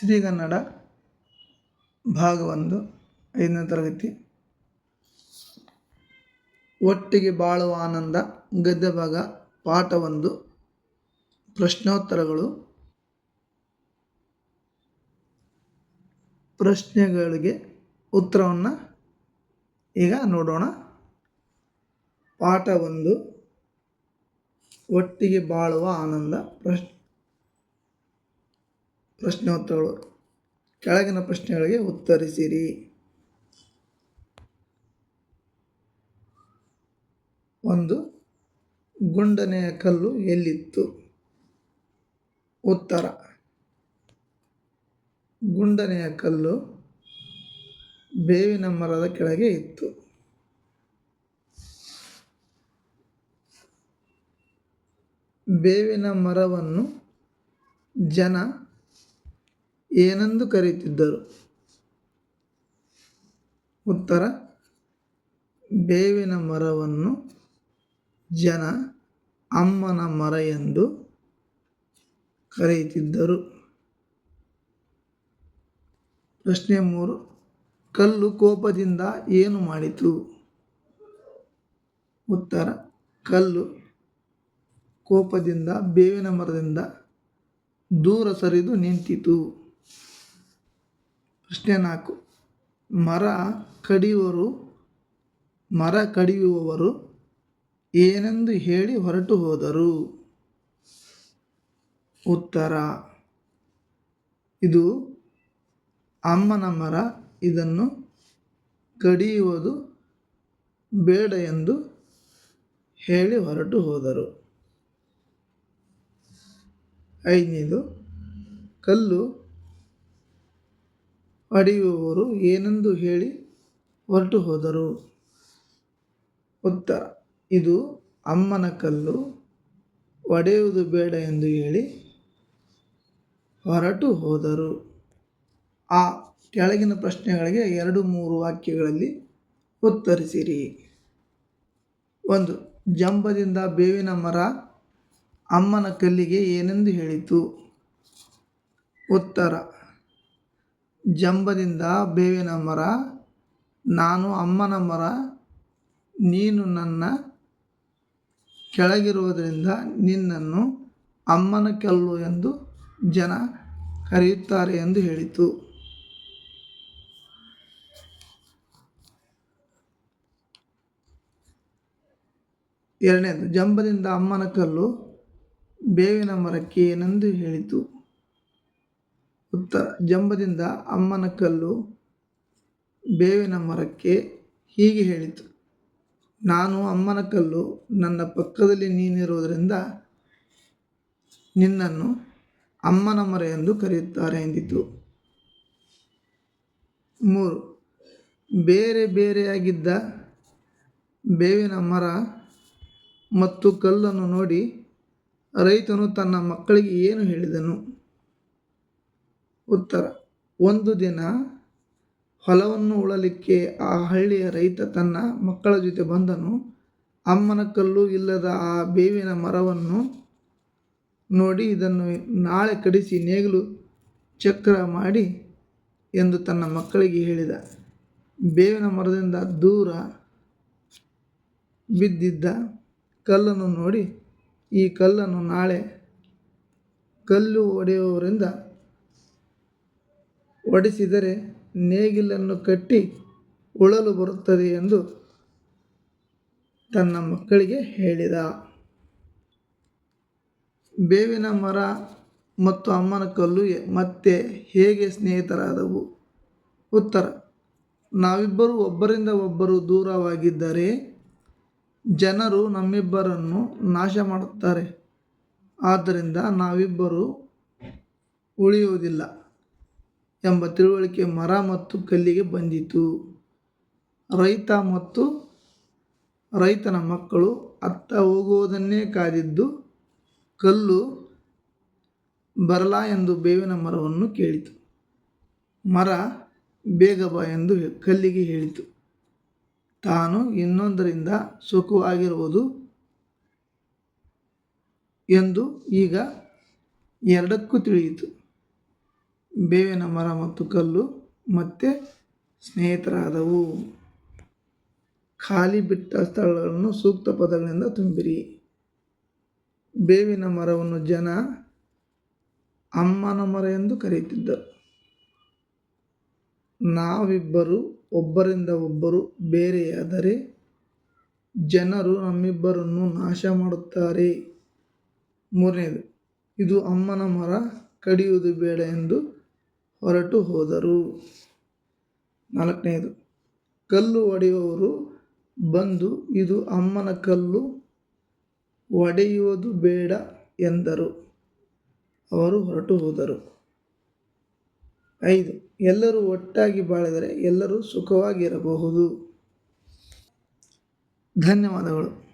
ಸಿರಿಗನ್ನಡ ಭಾಗ ಒಂದು ಐದನೇ ತರಗತಿ. ಒಟ್ಟಿಗೆ ಬಾಳುವ ಆನಂದ ಗದ್ಯ ಭಾಗ ಪಾಠ ಒಂದು ಪ್ರಶ್ನೋತ್ತರಗಳು. ಪ್ರಶ್ನೆಗಳಿಗೆ ಉತ್ತರವನ್ನು ಈಗ ನೋಡೋಣ. ಪಾಠ ಒಂದು ಒಟ್ಟಿಗೆ ಬಾಳುವ ಆನಂದ ಪ್ರಶ್ ಪ್ರಶ್ನೋತ್ತರಗಳು. ಕೆಳಗಿನ ಪ್ರಶ್ನೆಗಳಿಗೆ ಉತ್ತರಿಸಿರಿ. ಒಂದು, ಗುಂಡನೆಯ ಕಲ್ಲು ಎಲ್ಲಿತ್ತು? ಉತ್ತರ, ಗುಂಡನೆಯ ಕಲ್ಲು ಬೇವಿನ ಮರದ ಕೆಳಗೆ ಇತ್ತು. ಬೇವಿನ ಮರವನ್ನು ಜನ ಏನೆಂದು ಕರೆಯುತ್ತಿದ್ದರು ಉತ್ತರ, ಬೇವಿನ ಮರವನ್ನು ಜನ ಅಮ್ಮನ ಮರ ಎಂದು ಕರೆಯುತ್ತಿದ್ದರು ಪ್ರಶ್ನೆ ಮೂರು, ಕಲ್ಲು ಕೋಪದಿಂದ ಏನು ಮಾಡಿತು? ಉತ್ತರ, ಕಲ್ಲು ಕೋಪದಿಂದ ಬೇವಿನ ಮರದಿಂದ ದೂರ ಸರಿದು ನಿಂತಿತು. ಪ್ರಶ್ನೆ ನಾಲ್ಕು. ಮರ ಕಡಿಯುವರು, ಮರ ಕಡಿಯುವವರು ಏನೆಂದು ಹೇಳಿ ಹೊರಟು ಹೋದರು. ಉತ್ತರ. ಇದು ಅಮ್ಮನ ಮರ, ಇದನ್ನು ಕಡಿಯುವುದು ಬೇಡ ಎಂದು ಹೇಳಿ ಹೊರಟು ಹೋದರು. ಐದನೇದು, ಕಲ್ಲು ಹೊಡೆಯುವವರು ಏನೆಂದು ಹೇಳಿ ಹೊರಟು ಹೋದರು. ಉತ್ತರ ಇದು ಅಮ್ಮನ ಕಲ್ಲು, ಒಡೆಯುವುದು ಬೇಡ ಎಂದು ಹೇಳಿ ಹೊರಟು ಹೋದರು. ಆ ಕೆಳಗಿನ ಪ್ರಶ್ನೆಗಳಿಗೆ ಎರಡು ಮೂರು ವಾಕ್ಯಗಳಲ್ಲಿ ಉತ್ತರಿಸಿರಿ. ಒಂದು, ಜಂಬದಿಂದ ಬೇವಿನ ಮರ ಅಮ್ಮನ ಕಲ್ಲಿಗೆ ಏನೆಂದು ಹೇಳಿತು. ಉತ್ತರ ಜಂಬದಿಂದ ಬೇವಿನ ಮರ, ನಾನು ಅಮ್ಮನ ಮರ, ನೀನು ನನ್ನ ಕೆಳಗಿರುವುದರಿಂದ ನಿನ್ನನ್ನು ಅಮ್ಮನ ಕಲ್ಲು ಎಂದು ಜನ ಕರೆಯುತ್ತಾರೆ ಎಂದು ಹೇಳಿತು. ಎರಡನೇದು, ಜಂಬದಿಂದ ಅಮ್ಮನ ಕಲ್ಲು ಬೇವಿನ ಮರಕ್ಕೆ ಏನೆಂದು ಹೇಳಿತು. ಉತ್ತರ ಜಂಬದಿಂದ ಅಮ್ಮನ ಕಲ್ಲು ಬೇವಿನ ಮರಕ್ಕೆ ಹೀಗೆ ಹೇಳಿತು. ನಾನು ಅಮ್ಮನ ಕಲ್ಲು ನನ್ನ ಪಕ್ಕದಲ್ಲಿ ನೀನಿರುವುದರಿಂದ ನಿನ್ನನ್ನು ಅಮ್ಮನ ಮರ ಎಂದು ಕರೆಯುತ್ತಾರೆ ಎಂದಿತು. ಮೂರು, ಬೇರೆ ಬೇರೆಯಾಗಿದ್ದ ಬೇವಿನ ಮರ ಮತ್ತು ಕಲ್ಲನ್ನು ನೋಡಿ ರೈತನು ತನ್ನ ಮಕ್ಕಳಿಗೆ ಏನು ಹೇಳಿದನು? ಉತ್ತರ. ಒಂದು ದಿನ ಹೊಲವನ್ನು ಉಳಲಿಕ್ಕೆ ಆ ಹಳ್ಳಿಯ ರೈತ ತನ್ನ ಮಕ್ಕಳ ಜೊತೆ ಬಂದನು. ಅಮ್ಮನ ಕಲ್ಲು ಇಲ್ಲದ ಆ ಬೇವಿನ ಮರವನ್ನು ನೋಡಿ ಇದನ್ನು ನಾಳೆ ಕಡಿಸಿ ನೇಗಿಲು ಚಕ್ರ ಮಾಡಿ ಎಂದು ತನ್ನ ಮಕ್ಕಳಿಗೆ ಹೇಳಿದ. ಬೇವಿನ ಮರದಿಂದ ದೂರ ಬಿದ್ದಿದ್ದ ಕಲ್ಲನ್ನು ನೋಡಿ, ಈ ಕಲ್ಲನ್ನು ನಾಳೆ ಕಲ್ಲು ಒಡೆಯುವವರಿಂದ ಒಡಿಸಿದರೆ ನೇಗಿಲನ್ನು ಕಟ್ಟಿ ಉಳಲು ಬರುತ್ತದೆ ಎಂದು ತನ್ನ ಮಕ್ಕಳಿಗೆ ಹೇಳಿದ. ಬೇವಿನ ಮರ ಮತ್ತು ಅಮ್ಮನ ಕಲ್ಲು ಮತ್ತೆ ಹೇಗೆ ಸ್ನೇಹಿತರಾದವು? ಉತ್ತರ, ನಾವಿಬ್ಬರು ಒಬ್ಬರಿಂದ ಒಬ್ಬರು ದೂರವಾಗಿದ್ದರೆ ಜನರು ನಮ್ಮಿಬ್ಬರನ್ನು ನಾಶ ಮಾಡುತ್ತಾರೆ. ಆದ್ದರಿಂದ ನಾವಿಬ್ಬರು ಉಳಿಯುವುದಿಲ್ಲ. ಎಂಬ ತಿಳುವಳಿಕೆ ಮರ ಮತ್ತು ಕಲ್ಲಿಗೆ ಬಂದಿತು. ರೈತ ಮತ್ತು ರೈತನ ಮಕ್ಕಳು ಅತ್ತ ಹೋಗುವುದನ್ನೇ ಕಾದಿದ್ದು ಕಲ್ಲು ಬರಲ ಎಂದು ಬೇವಿನ ಮರವನ್ನು ಕೇಳಿತು. ಮರ, ಬೇಗ ಬಾ ಎಂದು ಕಲ್ಲಿಗೆ ಹೇಳಿತು. ತಾನು ಇನ್ನೊಂದರಿಂದ ಸುಖವಾಗಿರುವುದು ಎಂದು ಈಗ ಎರಡಕ್ಕೂ ತಿಳಿಯಿತು. ಬೇವಿನ ಮರ ಮತ್ತು ಕಲ್ಲು ಮತ್ತೆ ಸ್ನೇಹಿತರಾದವು. ಖಾಲಿ ಬಿಟ್ಟ ಸ್ಥಳಗಳನ್ನು ಸೂಕ್ತ ಪದಗಳಿಂದ ತುಂಬಿರಿ. ಬೇವಿನ ಮರವನ್ನು ಜನ ಅಮ್ಮನ ಮರ ಎಂದು ಕರೆಯುತ್ತಿದ್ದರು. ನಾವಿಬ್ಬರು, ಒಬ್ಬರಿಂದ ಒಬ್ಬರು ಬೇರೆಯಾದರೆ ಜನರು ನಮ್ಮಿಬ್ಬರನ್ನು ನಾಶ ಮಾಡುತ್ತಾರೆ. ಮೂರನೇದು, ಇದು ಅಮ್ಮನ ಮರ, ಕಡಿಯುವುದು ಬೇಡ ಎಂದು ಹೊರಟು ಹೋದರು. ನಾಲ್ಕನೆಯದು, ಕಲ್ಲು ಒಡೆಯುವವರು ಬಂದು, ಇದು ಅಮ್ಮನ ಕಲ್ಲು, ಒಡೆಯುವುದು ಬೇಡ ಎಂದರು. ಅವರು ಹೊರಟು ಹೋದರು. ಐದು, ಎಲ್ಲರೂ ಒಟ್ಟಾಗಿ ಬಾಳಿದರೆ ಎಲ್ಲರೂ ಸುಖವಾಗಿರಬಹುದು. ಧನ್ಯವಾದಗಳು.